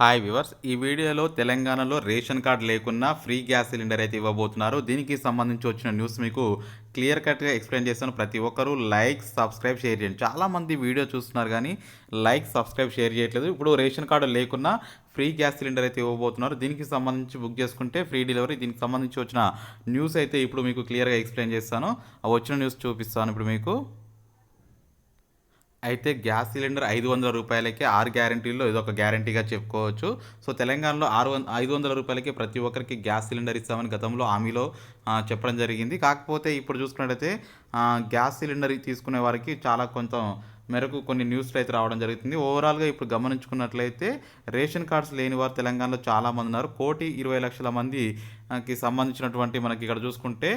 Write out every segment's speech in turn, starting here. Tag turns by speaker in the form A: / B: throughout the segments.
A: Hi viewers ఈ వీడియోలో తెలంగాణలో రేషన్ కార్డ్ లేకున్నా ఫ్రీ గ్యాస్ సిలిండర్ అయితే ఇవ్వబోతున్నారు. దీనికి సంబంధించి వచ్చిన న్యూస్ మీకు క్లియర్ కట్గా ఎక్స్ప్లెయిన్ చేస్తాను. ప్రతి ఒక్కరూ లైక్ సబ్స్క్రైబ్ షేర్ చేయండి. చాలామంది వీడియో చూస్తున్నారు కానీ లైక్ సబ్స్క్రైబ్ షేర్ చేయట్లేదు. ఇప్పుడు రేషన్ కార్డు లేకున్నా ఫ్రీ గ్యాస్ సిలిండర్ అయితే ఇవ్వబోతున్నారు. దీనికి సంబంధించి బుక్ చేసుకుంటే ఫ్రీ డెలివరీ. దీనికి సంబంధించి వచ్చిన న్యూస్ అయితే ఇప్పుడు మీకు క్లియర్గా ఎక్స్ప్లెయిన్ చేస్తాను. వచ్చిన న్యూస్ చూపిస్తాను ఇప్పుడు మీకు. అయితే గ్యాస్ సిలిండర్ ఐదు వందల రూపాయలకి ఆరు గ్యారంటీల్లో ఇదొక గ్యారంటీగా చెప్పుకోవచ్చు. సో తెలంగాణలో ఆరు వంద ఐదు వందల రూపాయలకి ప్రతి ఒక్కరికి గ్యాస్ సిలిండర్ ఇస్తామని గతంలో హామీలో చెప్పడం జరిగింది. కాకపోతే ఇప్పుడు చూసుకున్నట్టయితే గ్యాస్ సిలిండర్ తీసుకునే వారికి చాలా కొంచెం మేరకు కొన్ని న్యూస్లు అయితే రావడం జరుగుతుంది. ఓవరాల్గా ఇప్పుడు గమనించుకున్నట్లయితే రేషన్ కార్డ్స్ లేని వారు తెలంగాణలో చాలామంది ఉన్నారు. కోటి ఇరవై లక్షల మందికి సంబంధించినటువంటి మనకి ఇక్కడ చూసుకుంటే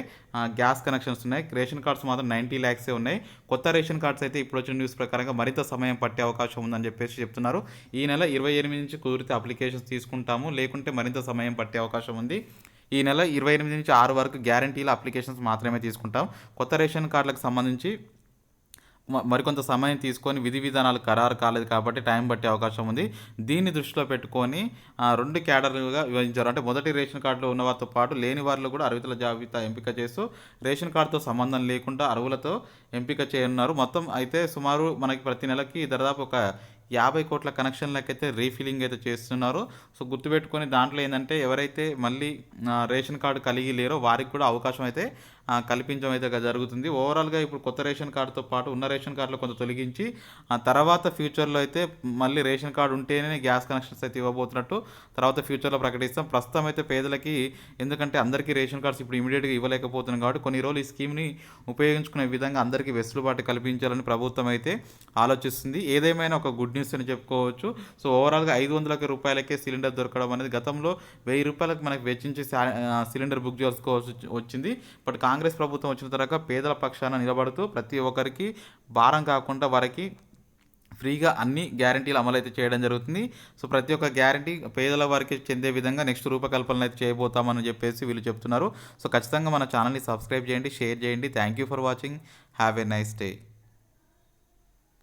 A: గ్యాస్ కనెక్షన్స్ ఉన్నాయి. రేషన్ కార్డ్స్ మాత్రం నైంటీ ల్యాక్సే ఉన్నాయి. కొత్త రేషన్ కార్డ్స్ అయితే ఇప్పుడు వచ్చిన న్యూస్ ప్రకారంగా మరింత సమయం పట్టే అవకాశం ఉందని చెప్పేసి చెప్తున్నారు. ఈ నెల ఇరవై ఎనిమిది నుంచి కుదిరితే అప్లికేషన్స్ తీసుకుంటాము. లేకుంటే మరింత సమయం పట్టే అవకాశం ఉంది. ఈ నెల ఇరవై ఎనిమిది నుంచి ఆరు వరకు గ్యారంటీల అప్లికేషన్స్ మాత్రమే తీసుకుంటాం. కొత్త రేషన్ కార్డులకు సంబంధించి మరికొంత సమయం తీసుకొని విధి విధానాలు ఖరారు కాలేదు కాబట్టి టైం పట్టే అవకాశం ఉంది. దీన్ని దృష్టిలో పెట్టుకొని రెండు క్యాడర్లుగా విభజించారు. అంటే మొదటి రేషన్ కార్డులో ఉన్న వారితో పాటు లేని వారిలో కూడా అర్హతల జాబితా ఎంపిక చేస్తూ రేషన్ కార్డుతో సంబంధం లేకుండా అరువులతో ఎంపిక చేయనున్నారు. మొత్తం అయితే సుమారు మనకి ప్రతి నెలకి దాదాపు ఒక యాభై కోట్ల కనెక్షన్లకైతే రీఫిలింగ్ అయితే చేస్తున్నారు. సో గుర్తుపెట్టుకొని దాంట్లో ఏంటంటే ఎవరైతే మళ్ళీ రేషన్ కార్డు కలిగి లేరో వారికి కూడా అవకాశం అయితే కల్పించడం అయితే జరుగుతుంది. ఓవరాల్గా ఇప్పుడు కొత్త రేషన్ కార్డుతో పాటు ఉన్న రేషన్ కార్డులో కొంత తొలగించి ఆ తర్వాత ఫ్యూచర్లో అయితే మళ్ళీ రేషన్ కార్డు ఉంటేనే గ్యాస్ కనెక్షన్స్ అయితే ఇవ్వబోతున్నట్టు తర్వాత ఫ్యూచర్లో ప్రకటిస్తాం. ప్రస్తుతం అయితే పేదలకి ఎందుకంటే అందరికీ రేషన్ కార్డ్స్ ఇప్పుడు ఇమీడియట్గా ఇవ్వలేకపోతున్నాం కాబట్టి కొన్ని రోజులు ఈ స్కీమ్ని ఉపయోగించుకునే విధంగా అందరికీ వెసులుబాటు కల్పించాలని ప్రభుత్వం అయితే ఆలోచిస్తుంది. ఏదేమైనా ఒక గుడ్ న్యూస్ అని చెప్పుకోవచ్చు. సో ఓవరాల్గా ఐదు వందల రూపాయలకే సిలిండర్ దొరకడం అనేది గతంలో వెయ్యి రూపాయలకు మనకు వెచ్చించి సిలిండర్ బుక్ చేసుకోవాల్సి వచ్చింది. బట్ కాంగ్రెస్ ప్రభుత్వం వచ్చిన తర్వాత పేదల పక్షాన నిలబడుతూ ప్రతి ఒక్కరికి భారం కాకుండా వారికి ఫ్రీగా అన్ని గ్యారంటీలు అయితే చేయడం జరుగుతుంది. సో ప్రతి ఒక్క గ్యారంటీ పేదల వారికి చెందే విధంగా నెక్స్ట్ రూపకల్పనలు అయితే చేయబోతామని చెప్పేసి వీళ్ళు చెప్తున్నారు. సో ఖచ్చితంగా మన ఛానల్ని సబ్స్క్రైబ్ చేయండి షేర్ చేయండి. Thank you for watching. Have a nice day.